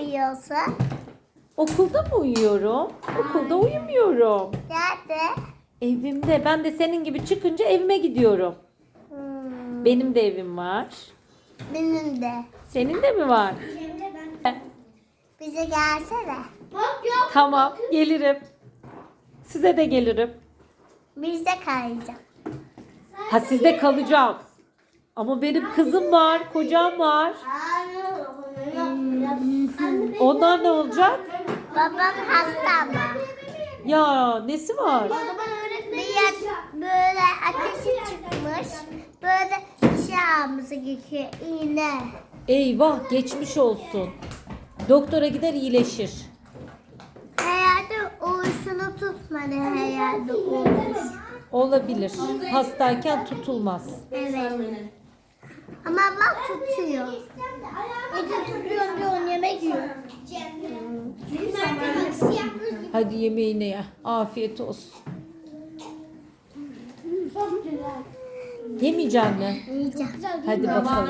uyuyorsun? Okulda mı uyuyorum? Okulda uyumuyorum. Nerede? Evimde. Ben de senin gibi çıkınca evime gidiyorum. Hmm, Benim de evim var. benim de. Senin de mi var? Bize gelsene. Bak yok. Tamam, gelirim. Size de gelirim. Bizde kalacağım. Ha sizde kalacağım. Ama benim kızım var, kocam var. Onlar ne olacak? Babam hasta ama. Ya nesi var? Biraz böyle ateşi çıkmış. Böyle alması gerekiyor. iğne. Eyvah geçmiş olsun. Doktora gider iyileşir. Herhalde uyuşunu tutmadı herhalde uyuş. Olabilir. Hastayken tutulmaz. Evet. Ama bak tutuyor. Ece tutuyor. Hadi yemeğine ye. Afiyet olsun. Yemeyecek mi? Yiyeceğim. Hadi bakalım.